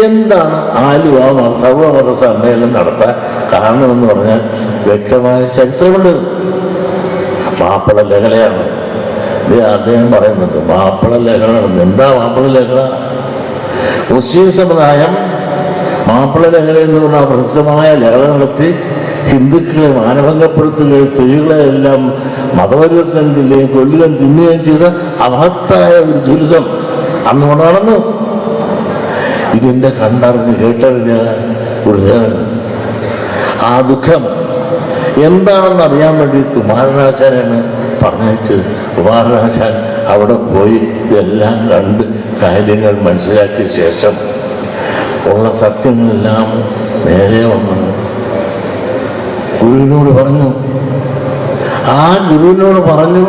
എന്താണ് ആലുവ സർവമത സമ്മേളനം നടത്താൻ കാരണമെന്ന് പറഞ്ഞാൽ വ്യക്തമായ ചരിത്രമുണ്ട്. മാപ്പിള ലഹളയാണ്. അദ്ദേഹം പറയുന്നുണ്ട് മാപ്പിള ലഹളയാണ് എന്താ മാപ്പിള ലഹള? മുസ്ലിം സമുദായം മാപ്പിള ലഹള എന്ന് പറഞ്ഞാൽ പ്രസിദ്ധമായ ലഹള നടത്തി ഹിന്ദുക്കളെ മാനഭംഗപ്പെടുത്തുകയും സ്ത്രീകളെ എല്ലാം മതപരിവർത്തനം കൊല്ലുകയും തിന്നുകയും ചെയ്ത അമഹത്തായ ഒരു ദുരിതം അന്ന് നടന്നു. ഇതിന്റെ കണ്ടറിഞ്ഞ് കേട്ടറിഞ്ഞ ഒരു ആ ദുഃഖം എന്താണെന്ന് അറിയാൻ വേണ്ടി കുമാരനാശാനാണ് പറഞ്ഞയച്ചത്. കുമാരനാശാൻ അവിടെ പോയി ഇതെല്ലാം കണ്ട് കാര്യങ്ങൾ മനസ്സിലാക്കിയ ശേഷം ഉള്ള സത്യങ്ങളെല്ലാം നേരെ വന്നു. ഗുരുവിനോട് പറഞ്ഞു ആ ഗുരുവിനോട് പറഞ്ഞു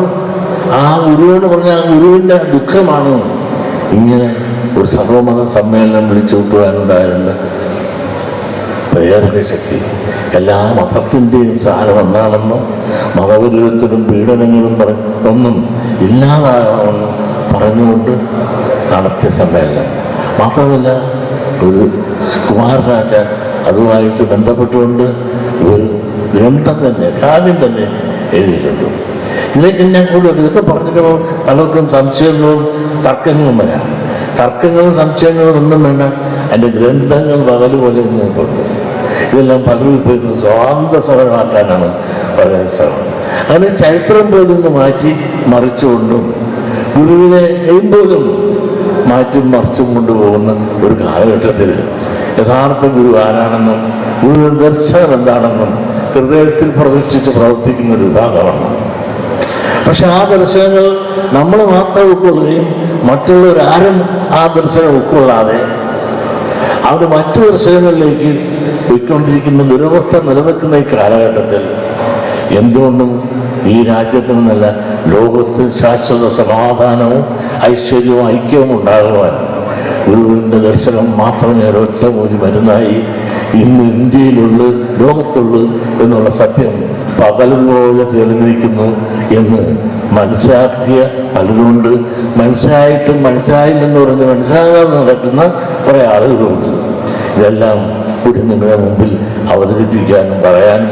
ആ ഗുരുവിനോട് പറഞ്ഞു ആ ഗുരുവിന്റെ ദുഃഖമാണ് ഇങ്ങനെ ഒരു സർവമത സമ്മേളനം വിളിച്ചു കൂട്ടുവാനുണ്ടായിരുന്ന പ്രേരക ശക്തി. എല്ലാ മതത്തിന്റെയും സാരം ഒന്നാണെന്നും മതവിരുദ്ധത്തിലും പീഡനങ്ങളും പറ ഒന്നും ഇല്ലാതാകണമെന്നും പറഞ്ഞുകൊണ്ട് നടത്തിയ സമ്മേളനം. മാത്രമല്ല ഒരു കുമാരരാജ അതുമായിട്ട് ബന്ധപ്പെട്ടുകൊണ്ട് ഒരു ഗ്രന്ഥം തന്നെ കാവ്യം തന്നെ എഴുതിയിട്ടുണ്ട്. ഇല്ലെങ്കിൽ ഞാൻ കൂടുതൽ ഇതൊക്കെ പറഞ്ഞിട്ട് പലർക്കും സംശയങ്ങളും തർക്കങ്ങളും വരാം. തർക്കങ്ങളും സംശയങ്ങളും ഒന്നും വേണ്ട. എന്റെ ഗ്രന്ഥങ്ങൾ പകലുപോലെ നിൽപ്പുണ്ട് ഇതെല്ലാം പകലിൽ പോയി സ്വാതന്ത്ര്യ സമരമാക്കാനാണ് പറയാൻ ശ്രമം. അങ്ങനെ ചരിത്രം പോലും മാറ്റി മറിച്ചുകൊണ്ടും ഗുരുവിനെ എഴുമ്പോലും മാറ്റും മറിച്ചും കൊണ്ടുപോകുന്ന ഒരു കാലഘട്ടത്തിൽ യഥാർത്ഥ ഗുരു ആരാണെന്നും ഗുരുവിന്റെ ദർശനം എന്താണെന്നും ഹൃദയത്തിൽ പ്രതീക്ഷിച്ച് പ്രവർത്തിക്കുന്ന ഒരു വിഭാഗമാണ് പക്ഷെ ആ ദർശനങ്ങൾ നമ്മൾ മാത്രം ഉൾക്കൊള്ളുകയും മറ്റുള്ളവരാരും ആ ദർശനം ഉൾക്കൊള്ളാതെ അവർ മറ്റു ദർശനങ്ങളിലേക്ക് പോയിക്കൊണ്ടിരിക്കുന്ന ദുരവസ്ഥ നിലനിൽക്കുന്ന ഈ കാലഘട്ടത്തിൽ എന്തുകൊണ്ടും ഈ രാജ്യത്തിന് നല്ല ലോകത്തിൽ ശാശ്വത സമാധാനവും ഐശ്വര്യവും ഐക്യവും ഉണ്ടാകുവാൻ ഗുരുവിന്റെ ദർശനം മാത്രമേ ഒരൊറ്റ മൂലി മരുന്നായി ഇന്ന് ഇന്ത്യയിലുള്ളു ലോകത്തുള്ളൂ എന്നുള്ള സത്യം പകലുപോലെ തെളിഞ്ഞിരിക്കുന്നു എന്ന് മനസ്സിലാക്കിയ പലരുണ്ട്. മനസ്സിലായിട്ടും മനസ്സിലായില്ലെന്ന് പറഞ്ഞ് മനസ്സിലാകാതെ നടക്കുന്ന കുറെ ആളുകളുണ്ട് ഇതെല്ലാം കൂടി നിങ്ങളുടെ മുമ്പിൽ അവതരിപ്പിക്കാനും പറയാനും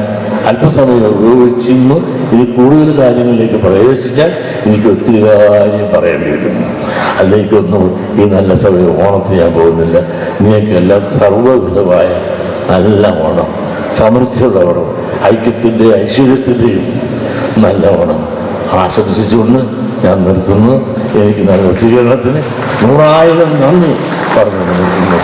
അല്പസമയം ഉപയോഗിച്ചിരുന്നു. ഇനി കൂടുതൽ കാര്യങ്ങളിലേക്ക് പ്രവേശിച്ചാൽ എനിക്ക് ഒത്തിരി കാര്യം പറയേണ്ടി വരും. അതിലേക്കൊന്നും ഈ നല്ല സമയം ഓണത്തിന് ഞാൻ പോകുന്നില്ല. നിങ്ങൾക്കെല്ലാം സർവവിധമായ നല്ല ഓണം സമൃദ്ധിയുള്ള ഓണം ഐക്യത്തിന്റെ ഐശ്വര്യത്തിന്റെയും നല്ല ഓണം ആശംസിച്ചുകൊണ്ട് ഞാൻ നിർത്തുന്നു. എനിക്ക് നല്ല സ്വീകരണത്തിന് നൂറായിരം നന്ദി പറഞ്ഞു നിർത്തുന്നു